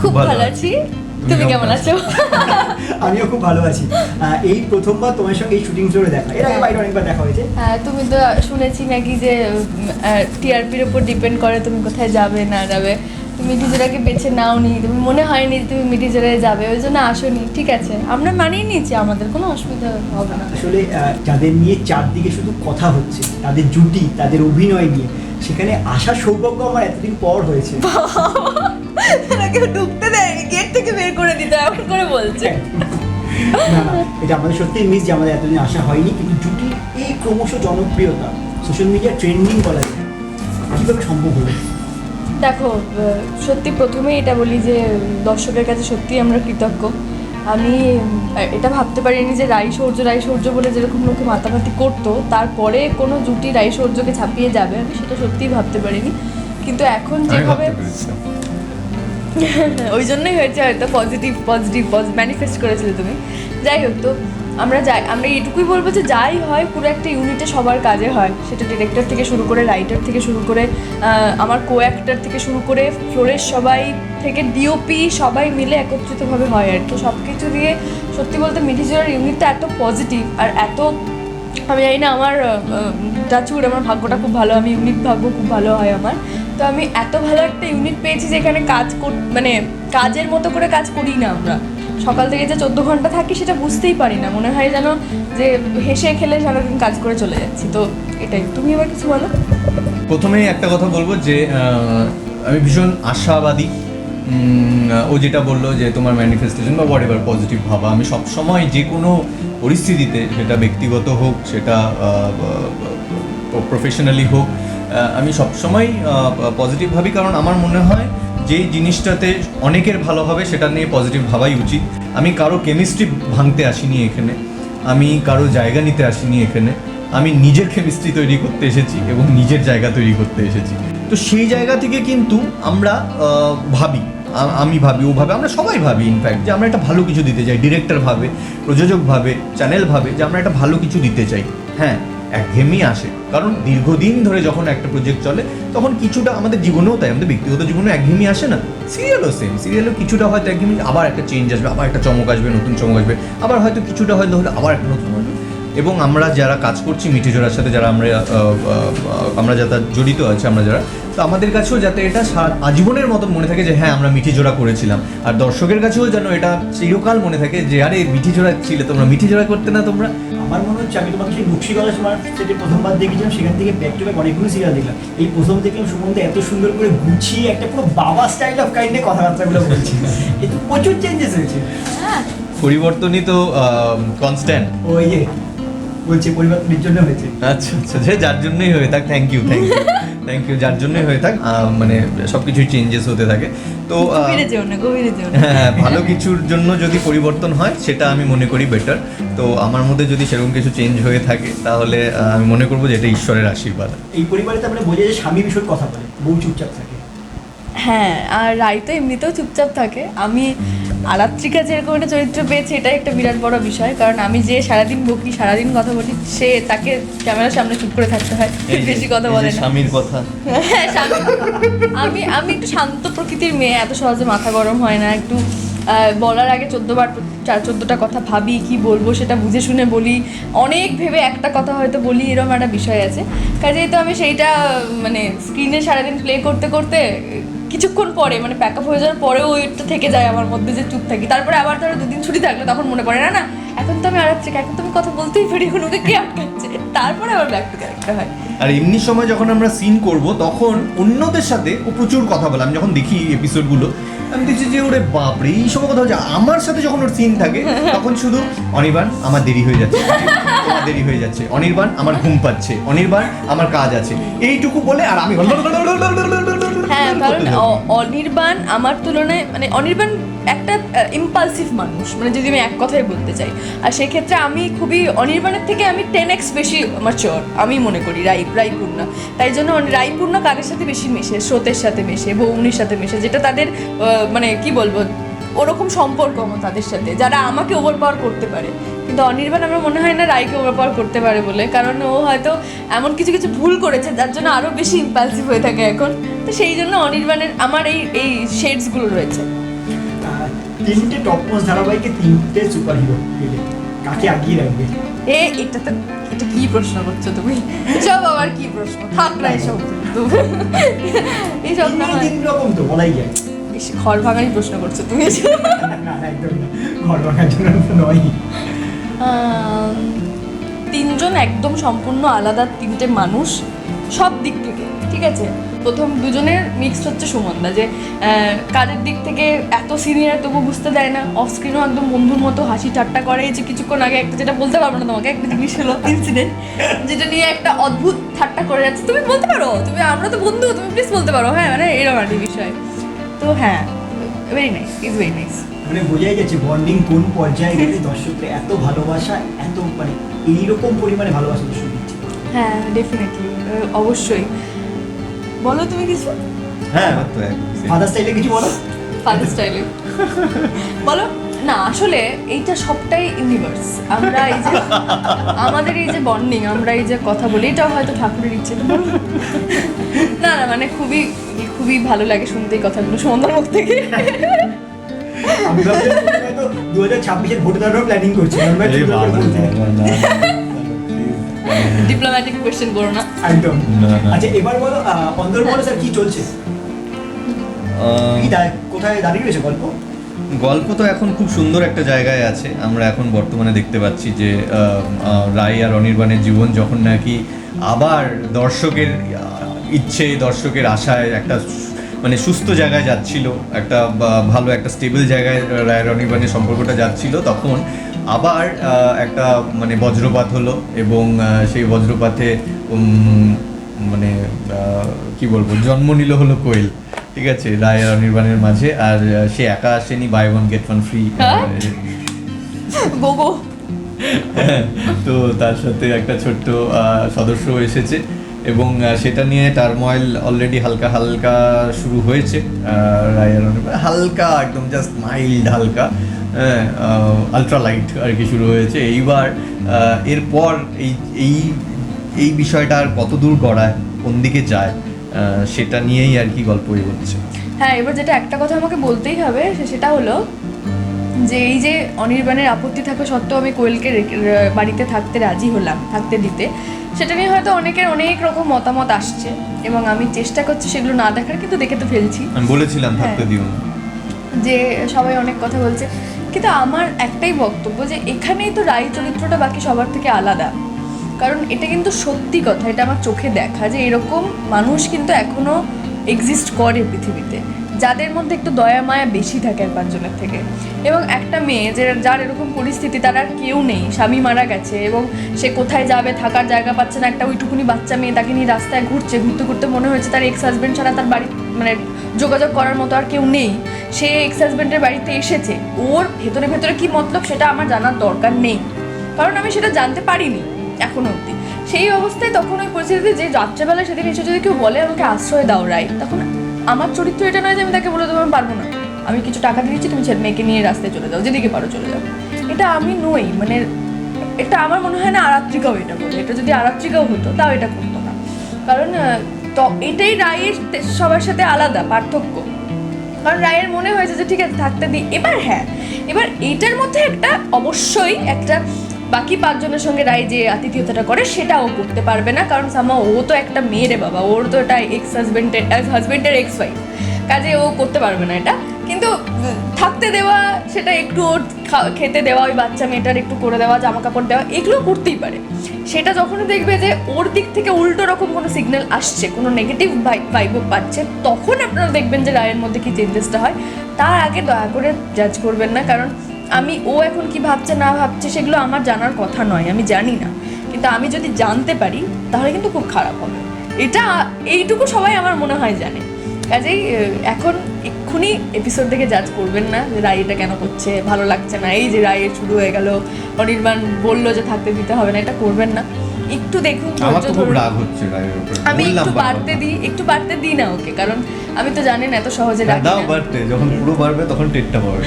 খুব ভালো আছি। তুমি কেমন আছো? আমিও খুব ভালো আছি। এই প্রথমবার তোমার সঙ্গে এই শুটিং ফ্লোরে দেখা। এর আগে বাইরে অনেকবার দেখা হয়েছে। হ্যাঁ, তুমি তো শুনেছি নাকি যে টিআরপির উপর ডিপেন্ড করে তুমি কোথায় যাবে না যাবে। তুমি মিঠিজোড়াকে বেছে নাওনি। তুমি মনে হয়নি তুমি মিঠিজোড়ায় যাবে ওই জন্য আসোনি। ঠিক আছে আমরা মানিয়ে নিয়েছি আমাদের কোনো অসুবিধা হবে না। আসলে যাদের নিয়ে চারদিকে শুধু কথা হচ্ছে তাদের জুটি তাদের অভিনয় নিয়ে সেখানে আসার সৌভাগ্য আমার এতদিন পর হয়েছে। কেউ ঢুকতে দেয়নি গেট থেকে বের করে দিতে এমন করে বলছে। না না এটা আমাদের সত্যি মিস যে আমাদের এতদিন আসা হয়নি কিন্তু জুটির এই ক্রমশ জনপ্রিয়তা সোশ্যাল মিডিয়া ট্রেন্ডিং বলা যায়। কীভাবে সম্ভব হলো? দেখো সত্যি প্রথমে এটা বলি যে দর্শকের কাছে সত্যি আমরা কৃতজ্ঞ। আমি এটা ভাবতে পারিনি যে রাই সৌর্য রাই সৌর্য বলে যেরকম লোকে মাতামাতি করতো তারপরে কোনো জুটি রাই সৌর্যকে ছাপিয়ে যাবে আমি সেটা সত্যিই ভাবতে পারিনি। কিন্তু এখন যেভাবে ওই জন্যই হয়েছে হয়তো পজিটিভ পজিটিভ ম্যানিফেস্ট করেছিলে তুমি। যাই হোক তো, আমরা যাই, আমরা এটুকুই বলব যে যাই হয়, পুরো একটা ইউনিটে সবার কাজে হয়। সেটা ডিরেক্টর থেকে শুরু করে রাইটার থেকে শুরু করে আমার কো অ্যাক্টার থেকে শুরু করে ফ্লোরের সবাই থেকে ডিওপি সবাই মিলে একত্রিতভাবে হয় আর তো সব কিছু দিয়ে সত্যি বলতে মিঠিজোড়ার ইউনিটটা এত পজিটিভ আর এত, আমি জানি না, আমার টাচুর আমার ভাগ্যটা খুব ভালো, আমি ইউনিট ভাগ্য খুব ভালো হয় আমার। তো আমি এত ভালো একটা ইউনিট পেয়েছি যেখানে কাজ মানে কাজের মতো করে কাজ করি না আমরা। সকাল থেকে যে চোদ্দ ঘণ্টা থাকি সেটা বুঝতেই পারি না। মনে হয় যেন যে হেসে খেলে সারাদিন কাজ করে চলে যাচ্ছি। তো এটাই। তুমি এবার কিছু বলো? প্রথমেই একটা কথা বলব যে আমি ভীষণ আশাবাদী। ও যেটা বলল যে, তোমার ম্যানিফেস্টেশন বা হোয়াট পজিটিভ ভাবা। আমি সবসময় যে কোনো পরিস্থিতিতে, সেটা ব্যক্তিগত হোক, সেটা প্রফেশনালি হোক আমি সবসময় পজিটিভ ভাবি, কারণ আমার মনে হয় যে জিনিসটাতে অনেকের ভালো হবে, সেটা নিয়ে পজিটিভ ভাবাই উচিত। আমি কারও কেমিস্ট্রি ভাঙতে আসিনি এখানে। আমি কারও জায়গা নিতে আসিনি এখানে। আমি নিজের কেমিস্ট্রি তৈরি করতে এসেছি এবং নিজের জায়গা তৈরি করতে এসেছি। তো সেই জায়গা থেকে কিন্তু আমরা ভাবি। আমি ভাবি, ও ভাবে, আমরা সবাই ভাবি ইনফ্যাক্ট যে আমরা একটা ভালো কিছু দিতে চাই। ডিরেক্টর ভাবে, প্রযোজক ভাবে চ্যানেল ভাবে, যে আমরা একটা ভালো কিছু দিতে চাই। হ্যাঁ? একঘেয়েমি আসে। কারণ দীর্ঘদিন ধরে যখন একটা প্রজেক্ট চলে, তখন কিছুটা আমাদের জীবনেও তাই, আমাদের ব্যক্তিগত জীবনে একঘেয়েমি আসে না। সিরিয়ালও সেম সিরিয়ালও কিছুটা হয়তো একঘেয়েমি, আবার একটা চেঞ্জ আসবে, আবার একটা চমক আসবে, নতুন চমক আসবে, আবার হয়তো কিছুটা হয়তো হলে আবার একটা নতুন এবং আমরা যারা কাজ করছি মিঠি জোড়ার সাথে যারা আমরা আমরা যারা জড়িত আছি আমরা যারা তো আমাদের কাছেও যাতে এটা আজীবনের মতন মনে থাকে যে হ্যাঁ আমরা মিঠি জোড়া করেছিলাম। আর দর্শকের কাছেও যেন এটা চিরকাল মনে থাকে যে আরে মিঠি জোড়া ছিলে তোমরা মিঠি জোড়া করতে না তোমরা। আমার মনে হচ্ছে আমি তোমাকে সেই নকশিগলা তোমার সেটে প্রথমবার দেখেছিলাম সেখান থেকে ব্যাক টু ব্যাক অনেকগুলো সিরিয়াল দেখলাম। এই প্রথম দেখলাম সুমন্ত এত সুন্দর করে গুছিয়ে একটা পুরো বাবা স্টাইল অফ কাইন্ডে কথাবার্তাগুলো বলছি। এ তো প্রচুর চেঞ্জেস হয়েছে। হ্যাঁ। পরিবর্তনই তো কনস্ট্যান্ট ওই যে বলছে পরিবর্তনের জন্য হয়েছে। আচ্ছা আচ্ছা যে যার জন্যই হয়ে থাক thank you thank you thank you যার জন্যই হয়ে থাক মানে সব কিছুই চেঞ্জেস হতে থাকে। তো আহ, গভীরে যেও না গভীরে যেও না। হ্যাঁ ভালো কিছুর জন্য যদি পরিবর্তন হয় সেটা আমি মনে করি বেটার তো আমার মধ্যে যদি সেরকম কিছু চেঞ্জ হয়ে থাকে তাহলে আমি মনে করব যে এটা ঈশ্বরের আশীর্বাদ। এই পরিবারে তার মানে বোঝা যায় স্বামী ভীষণ কথা বলে বউ চুপচাপ থাকে। হ্যাঁ আর রাই তো এমনিতেও চুপচাপ থাকে। আমি আরাত্রিকা যেরকম একটা চরিত্র পেয়েছে এটাই একটা বিরাট বড় বিষয়। কারণ আমি যে সারাদিন বকি সারাদিন কথা বলি সে তাকে ক্যামেরার সামনে চুপ করে থাকতে হয় বেশি কথা বলে না। স্বামীর কথা। হ্যাঁ। আমি আমি একটু শান্ত প্রকৃতির মেয়ে এত সহজে মাথা গরম হয় না। একটু বলার আগে চোদ্দবার চার চোদ্দোটা কথা ভাবি কি বলব সেটা বুঝে শুনে বলি। অনেক ভেবে একটা কথা হয়তো বলি এরকম একটা বিষয় আছে। কাজেই তো আমি সেইটা মানে স্ক্রিনে সারাদিন প্লে করতে করতে কিছুক্ষণ পরে মানে প্যাক আপ হয়ে যাওয়ার পরেও ওইটা থেকে যায় আমার মধ্যে যে চুপ থাকি। তারপরে আবার ধরো দুদিন ছুটি থাকলে তখন মনে পড়ে, না না, এখন তো আমি আরাত্রিক এখন তো আমি কথা বলতেই পারি, এখন ওকে কে আটকাচ্ছে। তারপরে আবার ব্যাক টু ক্যারেক্টার হয়। আর এমনি সময় যখন আমরা সিন করব, তখন অন্যদের সাথে ও প্রচুর কথা বলে। আমি যখন দেখি এপিসোডগুলো আমি দেখছি যে, ওরে বাপরে, এই সময় কথা হচ্ছে আমার সাথে যখন ওর সিন থাকে, তখন শুধু, অনির্বাণ, আমার দেরি হয়ে যাচ্ছে। তোমার দেরি হয়ে যাচ্ছে। অনির্বাণ, আমার ঘুম পাচ্ছে। অনির্বাণ, আমার কাজ আছে। এইটুকু বলে, আর আমি কারণ অনির্বাণ আমার তুলনায় মানে অনির্বাণ একটা ইম্পালসিভ মানুষ মানে যদি আমি এক কথাই বলতে চাই। আর সেক্ষেত্রে আমি খুবই অনির্বাণের থেকে আমি টেন এক্স বেশি আমার চর আমি মনে করি রাই রায়পূর্ণ তাই জন্য রায়পূর্ণা কাদের সাথে বেশি মেশে? স্রোতের সাথে মেশে? বৌনির সাথে মেশে? যেটা তাদের মানে কি বলব ওরকম সম্পর্ক আমার তাদের সাথে যারা আমাকে ওভার পাওয়ার করতে পারে। কিন্তু অনির্বাণ আমার মনে হয় না রায়কে ওভার পাওয়ার করতে পারে বলে কারণ ও হয়তো এমন কিছু কিছু ভুল করেছে যার জন্য আরও বেশি ইম্পালসিভ হয়ে থাকে এখন। তো সেই জন্য অনির্বাণের আমার এই এই শেডসগুলো রয়েছে। তিনটে ধারাবাহিকে তিনটে সুপার হিরো কাকে আগিয়ে রাখবে? এ এটা তো এটা কি প্রশ্ন করছ তুমি? সব আবার কি প্রশ্ন? থাক না এসব এইসব না তিন রকম তো বলাই যায়। বেশি ঘর ভাঙারই প্রশ্ন করছ তুমি। না না একদম ঘর ভাঙার জন্য নয়। তিনজন একদম সম্পূর্ণ আলাদা তিনটে মানুষ সব দিক থেকে ঠিক আছে? প্রথম দুজনের মিক্সড হচ্ছে সুমনদা যে কাজের দিক থেকে এত সিনিয়র তবু বুঝতে দেয় না। অফ স্ক্রিনও একদম বন্ধুর মতো হাসি ঠাট্টা করে। যে কিছুক্ষণ আগে একটা যেটা বলতে পারব না তোমাকে একটা জিনিস হলো ইনসিডেন্ট যেটা নিয়ে একটা অদ্ভুত ঠাট্টা করে যাচ্ছে। তুমি বলতে পারো? তুমি আমরা তো বন্ধু তুমি প্লিজ বলতে পারো। হ্যাঁ মানে এরকম একটা বিষয়। তো হ্যাঁ very nice is very nice মানে বোঝাই গেছে বন্ডিং কোন পর্যায়ে গেলে দর্শকদের এত ভালোবাসা এত মানে এইরকম পরিমাণে ভালোবাসা দর্শক দিচ্ছে হ্যাঁ ডেফিনেটলি অবশ্যই বলো তুমি কিছু হ্যাঁ. ফাদার স্টাইলে কিছু বলো ফাদার স্টাইলে বলো না আসলে এইটা সবটাই ইউনিভার্স আমরা এই যে আমাদের এই যে বন্ডিং আমরা এই যে কথা বলি এটাও হয়তো ঠাকুরের ইচ্ছে না। না মানে খুবই খুবই ভালো লাগে শুনতে এই কথাগুলো সুমন্দর মুখ থেকে। দু হাজার ছাব্বিশের ভোট প্ল্যানিং করছি না, না, না, please. ডিপ্লোম্যাটিক কোয়েশ্চেন করো না। একদম। আচ্ছা এবার বলো অন্দর বলো স্যার কি চলছে? কোথায় দাঁড়িয়ে রয়েছে গল্প? গল্প তো এখন খুব সুন্দর একটা জায়গায় আছে। আমরা এখন বর্তমানে দেখতে পাচ্ছি যে রায় আর অনির্বাণের জীবন যখন নাকি আবার দর্শকের ইচ্ছে, দর্শকের আশায় একটা মানে সুস্থ জায়গায় যাচ্ছিল, একটা ভালো একটা স্টেবল জায়গায় রায় অনির্বাণের সম্পর্কটা যাচ্ছিল, তখন আবার একটা মানে বজ্রপাত হলো এবং সেই বজ্রপাতে মানে কি বলব, জন্ম নিল হলো কোয়েল। ঠিক আছে রায় আর অনির্বাণের মাঝে আর সে একা আসেনি buy one get one free? Gogo তো তার সাথে একটা ছোট্ট সদস্য এসেছে এবং সেটা নিয়ে টার্ময়েল অলরেডি হালকা হালকা শুরু হয়েছে হালকা একদম জাস্ট মাইল্ড হালকা হ্যাঁ আলট্রা লাইট আর কি শুরু হয়েছে। এইবার এরপর এই এই এই বিষয়টা আর কত দূর গড়ায় কোন দিকে যায় সেটা নিয়েই আর কি গল্প এগোচ্ছে। হ্যাঁ এবার যেটা একটা কথা আমাকে বলতেই হবে সেটা হলো যে এই যে অনির্বাণের আপত্তি থাকা সত্ত্বেও আমি কোয়েলকে বাড়িতে থাকতে রাজি হলাম থাকতে দিতে সেটা নিয়ে হয়তো অনেকের অনেক রকম মতামত আসছে এবং আমি চেষ্টা করছি সেগুলো না দেখার কিন্তু দেখে তো ফেলছি। আমি বলেছিলাম থাকতে হ্যাঁ। দিও যে সবাই অনেক কথা বলছে কিন্তু আমার একটাই বক্তব্য যে এখানেই তো রায় চরিত্রটা বাকি সবার থেকে আলাদা। কারণ এটা কিন্তু সত্যি কথা, এটা আমার চোখে দেখা যে এরকম মানুষ কিন্তু এখনও এক্সিস্ট করে পৃথিবীতে। যাদের মধ্যে একটু দয়া, মায়া বেশি থাকে আর পাঁচজনের থেকে। এবং একটা মেয়ে যে, যার এরকম পরিস্থিতি, তার আর কেউ নেই। স্বামী মারা গেছে এবং সে কোথায় যাবে, থাকার জায়গা পাচ্ছে না, একটা ওইটুকুনি বাচ্চা মেয়ে তাকে নিয়ে রাস্তায় ঘুরছে, ঘুরতে ঘুরতে মনে হয়েছে তার এক্স হাজব্যান্ড ছাড়া তার বাড়ি মানে যোগাযোগ করার মতো আর কেউ নেই। সে এক্স হাজব্যান্ডের বাড়িতে এসেছে। ওর ভেতরে ভেতরে কি মতলব সেটা আমার জানার দরকার নেই। কারণ আমি সেটা জানতে পারিনি। এখনও অবধি। সেই অবস্থায় তখন ওই পরিস্থিতিতে যে রাত্রেবেলা সেদিন এসে যদি কেউ বলে, আমাকে আশ্রয় দাও রাই তখন আমার চরিত্র এটা নয় যে আমি তাকে বলে দেবো, আমি পারব না। আমি কিছু টাকা দিয়েছি, তুমি ছেলে মেয়েকে নিয়ে রাস্তায় চলে যাও, যেদিকে পারো চলে যাও। এটা আমি নই মানে এটা আমার মনে হয় না আরাত্রিকাও এটা বলে। এটা যদি আরাত্রিকাও হতো, তাও এটা করতো না। কারণ তো এটাই রায়ের সবার সাথে আলাদা পার্থক্য। কারণ রায়ের মনে হয়েছে যে, ঠিক আছে, থাকতে দিই এবার হ্যাঁ এবার এটার মধ্যে একটা অবশ্যই একটা বাকি পাঁচজনের সঙ্গে রায় যে আতিথেয়তাটা করে সেটা ও করতে পারবে না। কারণ সামা, ও তো একটা মেয়ে রে বাবা, ওর তো এটা এক্স হাজবেন্ডের হাজবেন্ডের এক্স ওয়াইফ কাজে ও করতে পারবে না এটা। কিন্তু থাকতে দেওয়া, সেটা একটু ওর খেতে দেওয়া, ওই বাচ্চা মেয়েটার একটু করে দেওয়া জামা কাপড় দেওয়া, এগুলো করতেই পারে। সেটা যখন দেখবে যে ওর দিক থেকে উল্টো রকম কোনো সিগন্যাল আসছে, কোনো নেগেটিভ ভাইবও পাচ্ছে, তখন আপনারা দেখবেন যে রায়ের মধ্যে কী চেঞ্জেসটা হয়। তার আগে দয়া করে জাজ করবেন না, কারণ আমি, ও এখন কি ভাবছে, না ভাবছে, সেগুলো আমার জানার কথা নয়, আমি জানি না। কিন্তু আমি যদি জানতে পারি, তাহলে কিন্তু খুব খারাপ হবে। এটা, এইটুকু সবাই আমার মনে হয় জানে। কাজেই এখন এক্ষুনি এপিসোড থেকে জাজ করবেন না যে রায় এটা কেন করছে ভালো লাগছে না। এই যে রায়ের শুরু হয়ে গেল অনির্বাণ বলল যে থাকতে দিতে হবে না এটা করবেন না। একটু দেখুন আমি একটু। বাড়তে দিই একটু বাড়তে দিই না ওকে কারণ আমি তো জানেন এত সহজে হ্যাঁ, দাও বাড়তে যখন পুরো বাড়বে তখন টেটটা পাবে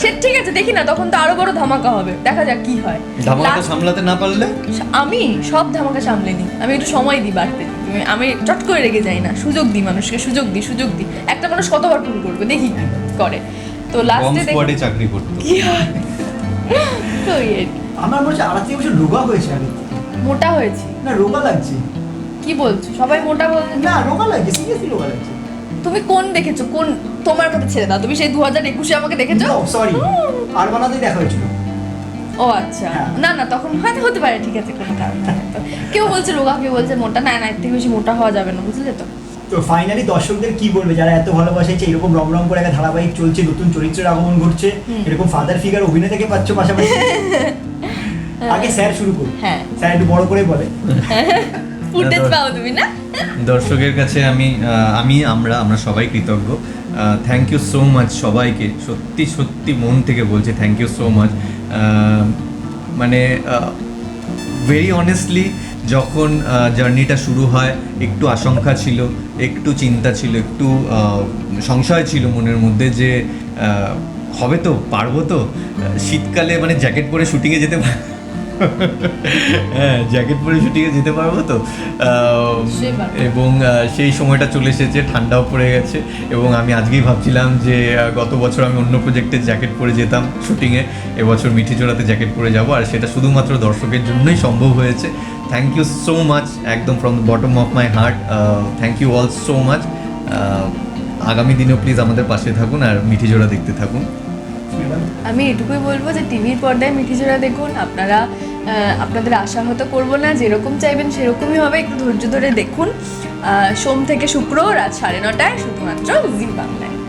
সে ঠিক আছে দেখি না তখন তো আরও বড় ধামাকা হবে। দেখা যাক কি হয়। ধামাকা সামলাতে না পারলে? আমি সব ধামাকা সামলে নিই। আমি একটু সময় দিই বাড়তে। আমি চট করে রেগে যাই না। সুযোগ দিই মানুষকে সুযোগ দিই সুযোগ দিই। একটা মানুষ কতবার ভুল করবে? দেখি কি করে। তো লাস্টে স্কোয়াডে চাকরি করতো। কি হয়? তো এই আমার মনে হচ্ছে আড়াই থেকে বছর রোগা হয়েছে আগে মোটা হয়েছি। না রোগা লাগছে। কি বলছো? সবাই মোটা বলছে? না রোগা লাগছে সিরিয়াসলি রোগা লাগছে। তুমি কোন দেখেছ? কোন তোমার কথা ছেড়ে দাও। তুমি সেই দু হাজার একুশে আমাকে দেখেছ? সরি আর বানাতেই দেখা হয়েছিল। ও আচ্ছা। হ্যাঁ। না না তখন হয়তো হতে পারে ঠিক আছে কোনো কারণ নেই। কেউ বলছে রোগা কেউ বলছে মোটা। না না এর থেকে বেশি মোটা হওয়া যাবে না বুঝলে তো? তো ফাইনালি দর্শকদের কি বলবে? যারা এত ভালোবাসেছে এরকম রম রম করে একটা ধারাবাহিক চলছে নতুন চরিত্রের আগমন ঘটছে এরকম ফাদার ফিগার অভিনেতাকে পাচ্ছ পাশাপাশি? আগে স্যার শুরু করুন। হ্যাঁ। স্যার একটু বড় করে বলে। ফুটেজ পাও তুমি না? দর্শকের কাছে আমি আমি আমরা আমরা সবাই কৃতজ্ঞ। থ্যাংক ইউ সো মাচ সবাইকে। সত্যি সত্যি মন থেকে বলছি থ্যাংক ইউ সো মাচ মানে ভেরি অনেস্টলি যখন জার্নিটা শুরু হয়, একটু আশঙ্কা ছিল, একটু চিন্তা ছিল, একটু সংশয় ছিল মনের মধ্যে যে হবে তো, পারব তো? শীতকালে মানে জ্যাকেট পরে শুটিংয়ে যেতে হ্যাঁ জ্যাকেট পরে শুটিংয়ে যেতে পারব তো। এবং সেই সময়টা চলে এসেছে ঠান্ডাও পড়ে গেছে এবং আমি আজকেই ভাবছিলাম যে গত বছর আমি অন্য প্রজেক্টে জ্যাকেট পরে যেতাম শুটিংয়ে এবছর মিঠি জোড়াতে জ্যাকেট পরে যাব আর সেটা শুধুমাত্র দর্শকের জন্যই সম্ভব হয়েছে। থ্যাংক ইউ সো মাচ একদম from the bottom of my heart thank you all so much আগামী দিনেও প্লিজ আমাদের পাশে থাকুন আর মিঠি জোড়া দেখতে থাকুন। আমি এটুকুই বলব যে টিভির পর্দায় মিঠিজোড়া দেখুন। আপনারা আপনাদের আশাহত করব না, যেরকম চাইবেন সেরকমই হবে। একটু ধৈর্য ধরে দেখুন। সোম থেকে শুক্র রাত সাড়ে নটায় শুধুমাত্র জি বাংলায়।